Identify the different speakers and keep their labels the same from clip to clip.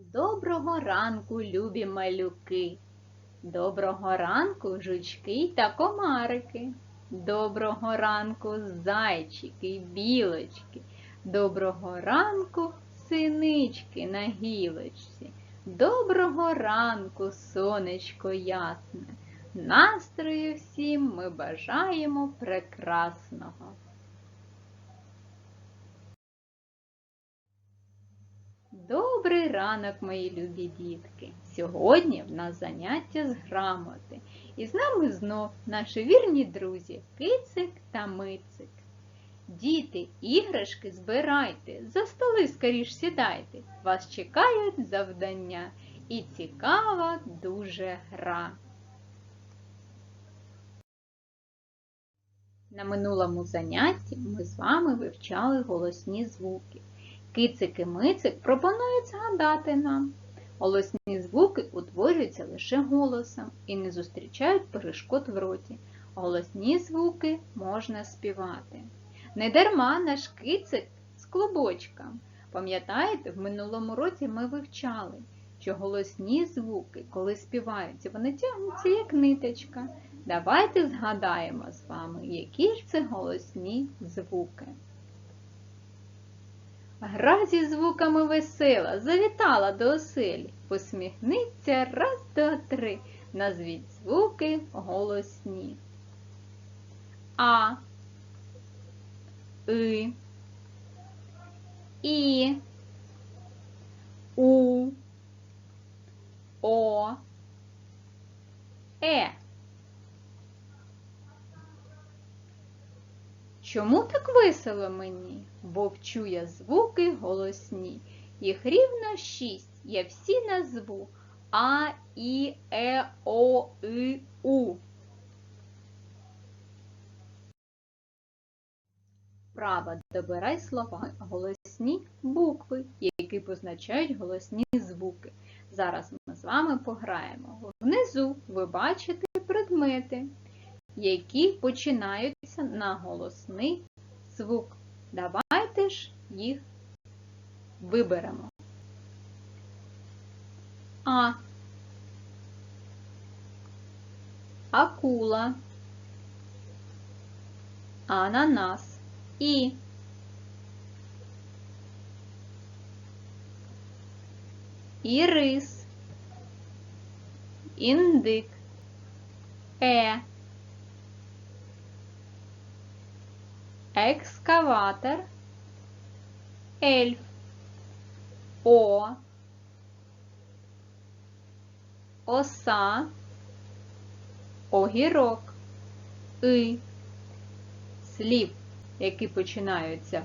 Speaker 1: Доброго ранку, любі малюки. Доброго ранку, жучки та комарики. Доброго ранку, зайчики білочки. Доброго ранку, синички на гілочці. Доброго ранку, сонечко ясне. Настрою всім ми бажаємо прекрасного. Добрий ранок, мої любі дітки! Сьогодні в нас заняття з грамоти. І з нами знов наші вірні друзі Кицик та Мицик. Діти, іграшки збирайте, за столи скоріш сідайте. Вас чекають завдання і цікава дуже гра. На минулому занятті ми з вами вивчали голосні звуки. Кицик і мицик пропонують згадати нам. Голосні звуки утворюються лише голосом і не зустрічають перешкод в роті. Голосні звуки можна співати. Недарма наш кицик з клубочком. Пам'ятаєте, в минулому році ми вивчали, що голосні звуки, коли співаються, вони тягнуться як ниточка. Давайте згадаємо з вами, які ж це голосні звуки. Гра зі звуками весела, завітала до оселі. Посміхниться раз, два, три. Назвіть звуки голосні. А, И, І, У, О, Е. Чому так весело мені? Бо вчу я звуки голосні. Їх рівно шість. Я всі назву А, І, Е, О, И, У. Право, добирай слова голосні букви, які позначають голосні звуки. Зараз ми з вами пограємо. Внизу ви бачите предмети які починаються на голосний звук. Давайте ж їх виберемо. А. Акула. Ананас. І. Ірис. Індик. Е. екскаватор, ельф, О, оса, огірок, и, слів, які починаються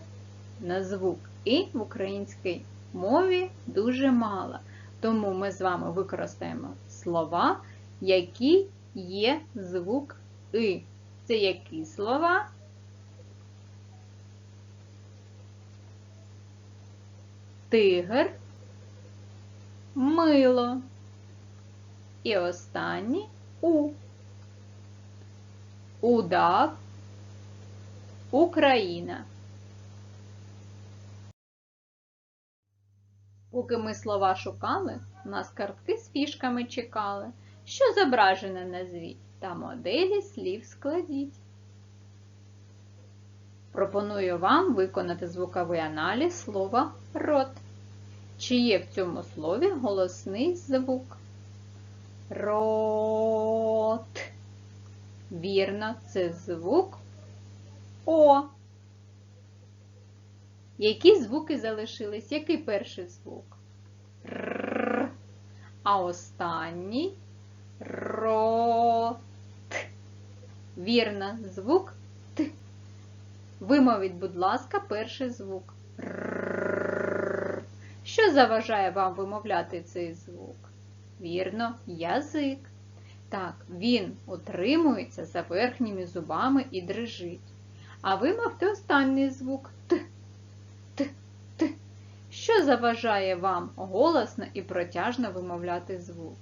Speaker 1: на звук. І в українській мові дуже мало. Тому ми з вами використаємо слова, які є звук И. Це які слова? Тигр, мило. І останній У. Удав, Україна. Поки ми слова шукали, нас картки з фішками чекали. Що зображено назвіть та моделі слів складіть. Пропоную вам виконати звуковий аналіз слова рот. Чи є в цьому слові голосний звук? Рот. Вірно, це звук О. Які звуки залишились? Який перший звук? Р. А останній рот. Вірно, звук Т. Вимовіть, будь ласка, перший звук. Р. Що заважає вам вимовляти цей звук? Вірно, язик. Так, він утримується за верхніми зубами і дрижить. А вимовте останній звук Т. Т. Т. Що заважає вам голосно і протяжно вимовляти звук?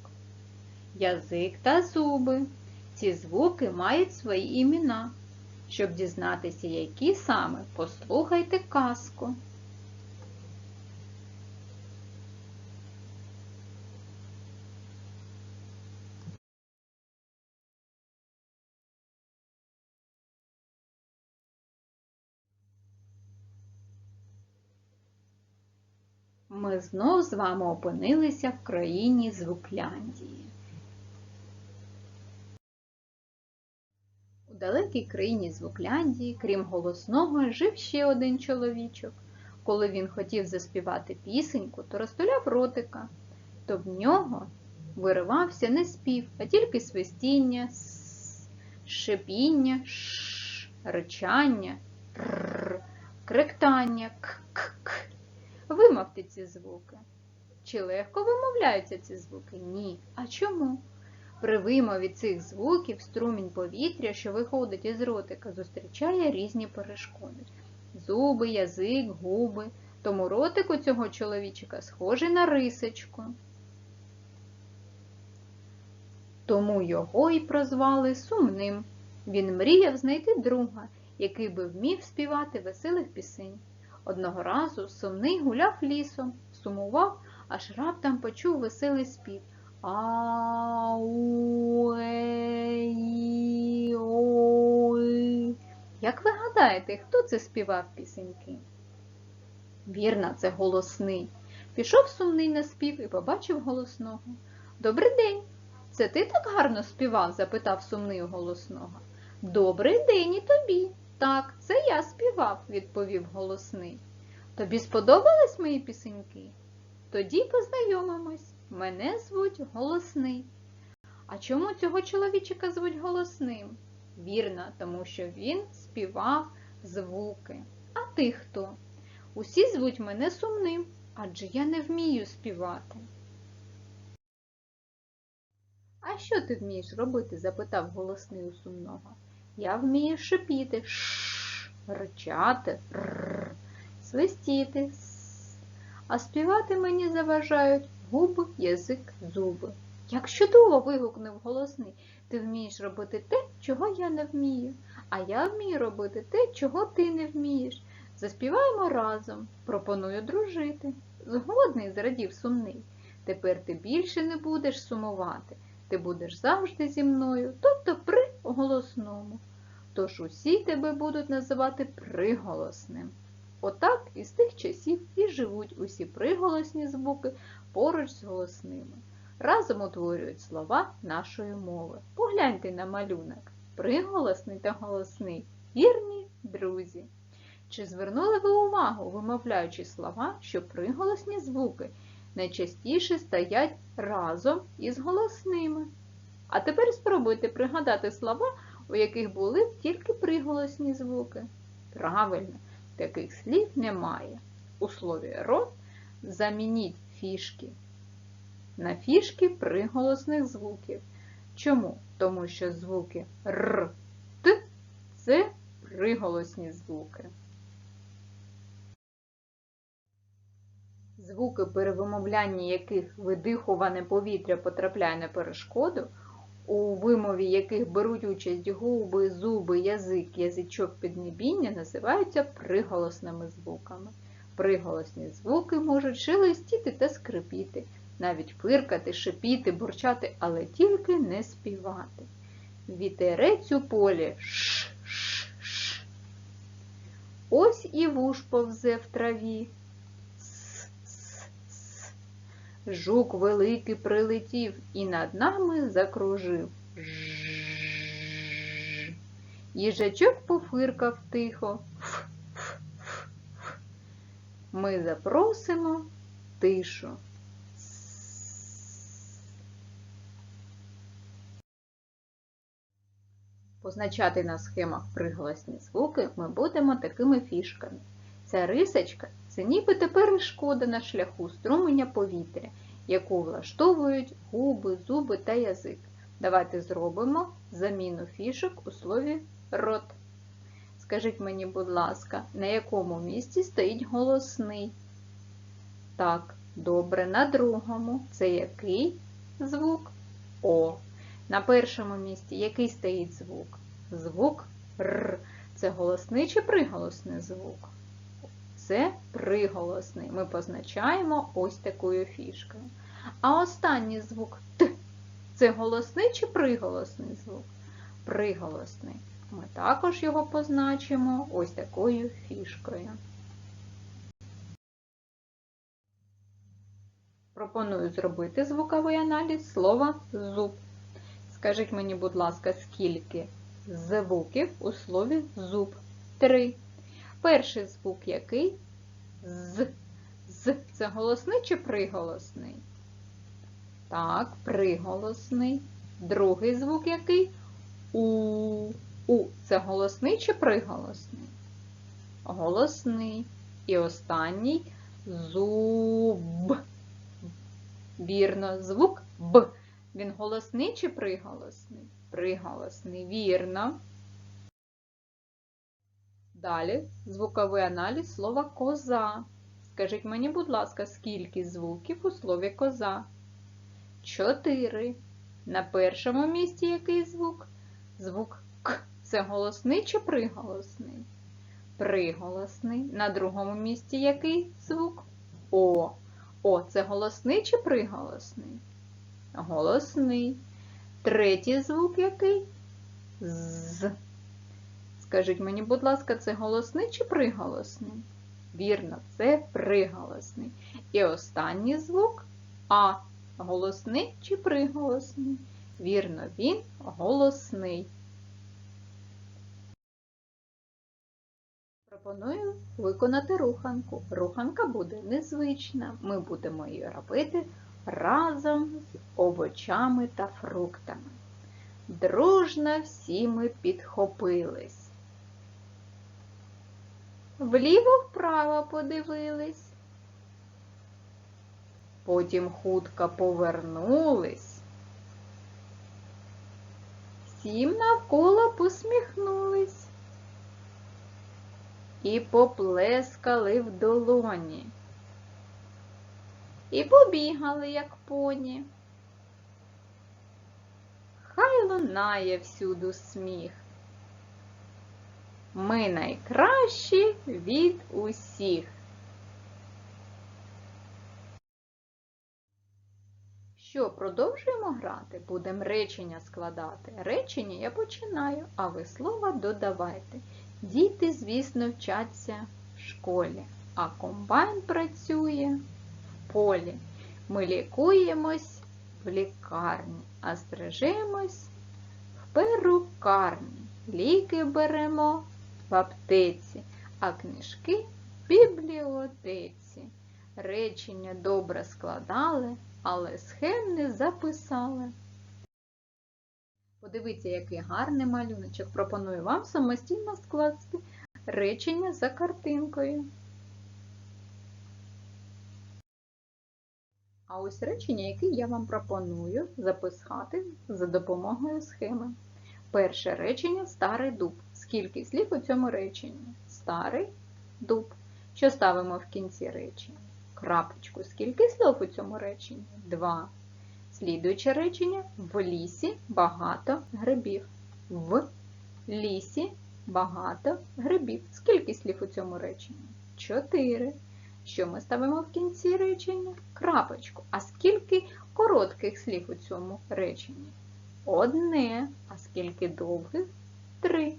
Speaker 1: Язик та зуби. Ці звуки мають свої імена. Щоб дізнатися, які саме, послухайте казку. Ми знов з вами опинилися в країні Звукляндії. У далекій країні Звукляндії, крім голосного, жив ще один чоловічок. Коли він хотів заспівати пісеньку, то розтуляв ротика, то в нього виривався не спів, а тільки свистіння, шипіння, ш, ричання, р, кректання, к-к-к. Вимовте ці звуки. Чи легко вимовляються ці звуки? Ні. А чому? При вимові цих звуків струмінь повітря, що виходить із ротика, зустрічає різні перешкоди. Зуби, язик, губи. Тому ротик у цього чоловічика схожий на рисочку. Тому його і прозвали сумним. Він мріяв знайти друга, який би вмів співати веселих пісень. Одного разу сумний гуляв лісом, сумував, аж раптом почув веселий спів. Ауей. Як ви гадаєте, хто це співав пісеньки? Вірно, це голосний. Пішов сумний на спів і побачив голосного. Добрий день! Це ти так гарно співав? запитав сумний у голосного. Добрий день і тобі. Так, це я співав, відповів голосний. Тобі сподобались мої пісеньки? Тоді познайомимось. Мене звуть Голосний. А чому цього чоловічика звуть голосним? Вірно, тому що він співав звуки. А ти хто? Усі звуть мене сумним, адже я не вмію співати. А що ти вмієш робити? запитав голосний у сумного. Я вмію шипіти, ш, ричати, р, свистіти, с. А співати мені заважають губи, язик, зуби. Як чудово! вигукнув голосний. Ти вмієш робити те, чого я не вмію, а я вмію робити те, чого ти не вмієш. Заспіваємо разом, пропоную дружити. Згодний, зрадів сумний. Тепер ти більше не будеш сумувати. Ти будеш завжди зі мною, тобто при голосному. Тож усі тебе будуть називати приголосним. Отак із тих часів і живуть усі приголосні звуки поруч з голосними. Разом утворюють слова нашої мови. Погляньте на малюнок. Приголосний та голосний. Вірні друзі. Чи звернули ви увагу, вимовляючи слова, що приголосні звуки найчастіше стоять разом із голосними? А тепер спробуйте пригадати слова, у яких були тільки приголосні звуки. Правильно, таких слів немає. У слові рот замініть фішки на фішки приголосних звуків. Чому? Тому що звуки Р, Т це приголосні звуки. Звуки, при яких видихуване повітря потрапляє на перешкоду, у вимові яких беруть участь губи, зуби, язик, язичок піднебіння, називаються приголосними звуками. Приголосні звуки можуть шелестіти та скрипіти, навіть фиркати, шипіти, бурчати, але тільки не співати. Вітерець у полі ш-ш-ш. Ось і вуш повзе в траві. Жук великий прилетів і над нами закружив. Їжачок пофиркав тихо. Ми запросимо тишу. Позначати на схемах приголосні звуки ми будемо такими фішками. Ця рисочка це нібито перешкода на шляху струменя повітря, яку влаштовують губи, зуби та язик. Давайте зробимо заміну фішок у слові рот. Скажіть мені, будь ласка, на якому місці стоїть голосний? Так, добре, на другому. Це який звук? О. На першому місці який стоїть звук? Звук Р. Це голосний чи приголосний звук? Це приголосний. Ми позначаємо ось такою фішкою. А останній звук Т. Це голосний чи приголосний звук? Приголосний. Ми також його позначимо ось такою фішкою. Пропоную зробити звуковий аналіз слова зуб. Скажіть мені, будь ласка, скільки звуків у слові зуб? Три. Перший звук який? З. З. Це голосний чи приголосний? Так, приголосний. Другий звук який? У. У. Це голосний чи приголосний? Голосний. І останній зуб. Вірно, звук Б. Він голосний чи приголосний? Приголосний, вірно. Далі звуковий аналіз слова коза. Скажіть мені, будь ласка, скільки звуків у слові коза? Чотири. На першому місці який звук? Звук К. Це голосний чи приголосний? Приголосний. На другому місці який звук? О. О, це голосний чи приголосний? Голосний. Третій звук який? З. Скажіть мені, будь ласка, це голосний чи приголосний? Вірно, це приголосний. І останній звук А. Голосний чи приголосний? Вірно, він голосний. Пропоную виконати руханку. Руханка буде незвична. Ми будемо її робити разом з овочами та фруктами. Дружно всі ми підхопились. Вліво-вправо подивились. Потім хутко повернулись. Всім навколо посміхнулись і поплескали в долоні. І побігали, як поні. Хай лунає всюду сміх. Ми найкращі від усіх. Що, продовжуємо грати? Будемо речення складати. Речення я починаю, а ви слова додавайте. Діти, звісно, вчаться в школі, а комбайн працює в полі. Ми лікуємось в лікарні, а стрижемось в перукарні. Ліки беремо в аптеці, а книжки в бібліотеці. Речення добре складали, але схем не записали. Подивіться, який гарний малюночок. Пропоную вам самостійно скласти речення за картинкою. А ось речення, яке я вам пропоную записати за допомогою схеми. Перше речення старий дуб. Скільки слів у цьому реченні? Старий дуб. Що ставимо в кінці речення? Крапочку. Скільки слів у цьому реченні? Два. Слідуюче речення в лісі багато грибів. В лісі багато грибів. Скільки слів у цьому реченні? Чотири. Що ми ставимо в кінці речення? Крапочку. А скільки коротких слів у цьому реченні? Одне. А скільки довгих? Три.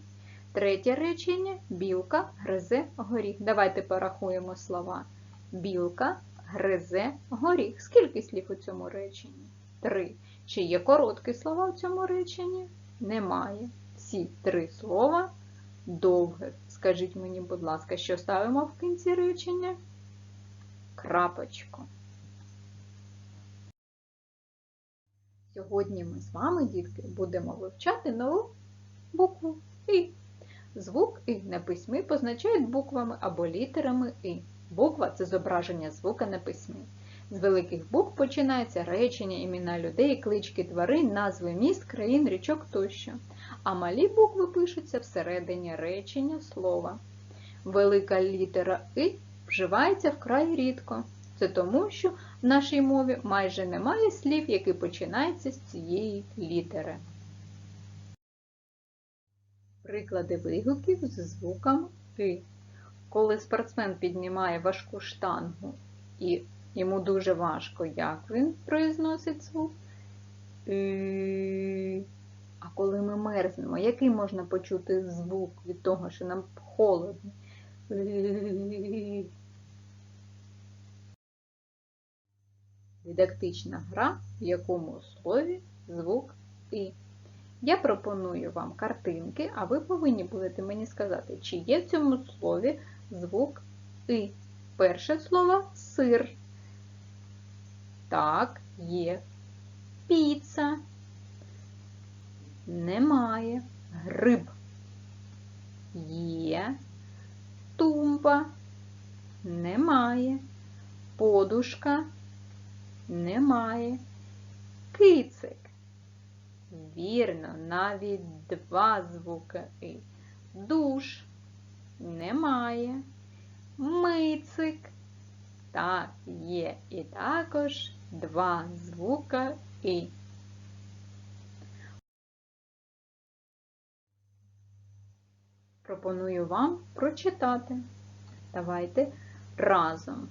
Speaker 1: Третє речення білка гризе горіх. Давайте порахуємо слова. Білка гризе горіх. Скільки слів у цьому реченні? Три. Чи є короткі слова в цьому реченні? Немає. Всі три слова довгих. Скажіть мені, будь ласка, що ставимо в кінці речення? Крапочку. Сьогодні ми з вами, дітки, будемо вивчати нову букву І. Звук І на письмі позначають буквами або літерами І. Буква це зображення звука на письмі. З великих букв починається речення, імена людей, клички тварин, назви міст, країн, річок тощо. А малі букви пишуться всередині речення слова. Велика літера И вживається вкрай рідко. Це тому, що в нашій мові майже немає слів, які починаються з цієї літери. Приклади вигуків з звуком И. Коли спортсмен піднімає важку штангу і йому дуже важко, як він произносить звук. А коли ми мерзнемо, який можна почути звук від того, що нам холодно? Дидактична гра, в якому слові звук І. Я пропоную вам картинки, а ви повинні будете мені сказати, чи є в цьому слові звук І. Перше слово сир. Так, є. Піца. Немає. Гриб. Є. Тумба. Немає. Подушка. Немає. Кицик. Вірно, навіть два звуки І. Душ. Немає. Мицик. Так, є і також два звука І. Пропоную вам прочитати. Давайте разом.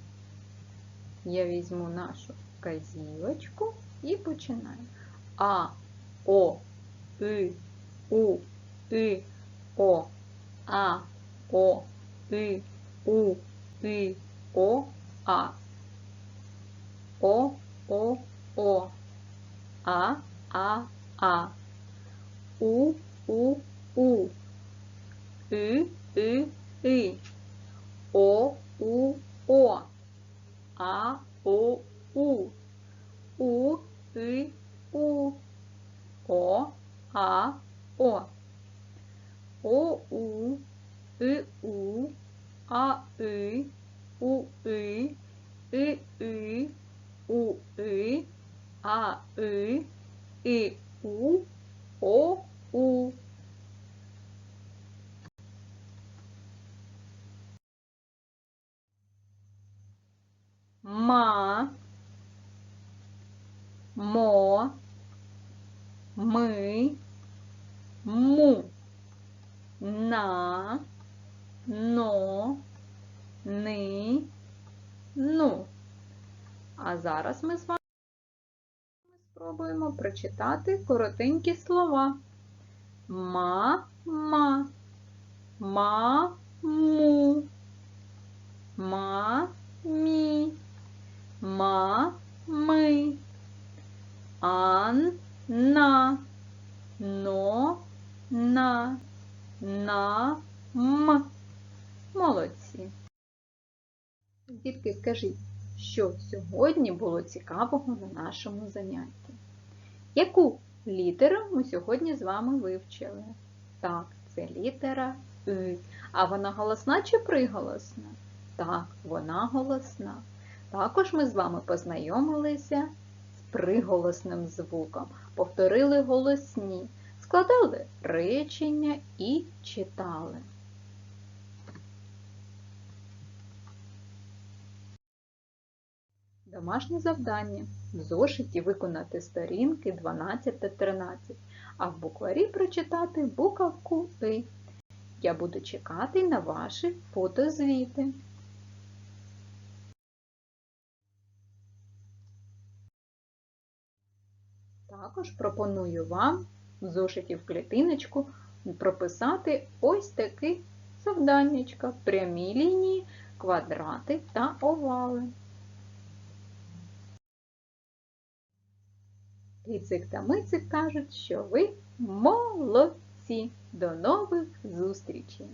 Speaker 1: Я візьму нашу казівочку і починаю. А, О, И, У, И, О, А, О, И, У, И, О, А. О, О, О. А, А, А. У, У, У. И, И, И. О, У, О. А, О, У. У, И, У. О, А, О. О, У, И, У. А, И. У, И. И, И. У, И. А, И. И, У. О, У. Ма, мо, ми, му, на, но, ни, ну. А зараз ми з вами спробуємо прочитати коротенькі слова. Ма-ма, ма-му, ма-мі, ма-ми, ан-на, но-на, на-м. Молодці. Дітки, скажіть, що сьогодні було цікавого на нашому занятті? Яку літеру ми сьогодні з вами вивчили? Так, це літера И. А вона голосна чи приголосна? Так, вона голосна. Також ми з вами познайомилися з приголосним звуком, повторили голосні, складали речення і читали. Домашнє завдання. В зошиті виконати сторінки 12 та 13, а в букварі прочитати буковку И. Я буду чекати на ваші фотозвіти. Також пропоную вам в зошиті в клітиночку прописати ось такі завданнячка, прямі лінії, квадрати та овали. Кицик та Мицик кажуть, що ви молодці. До нових зустрічей!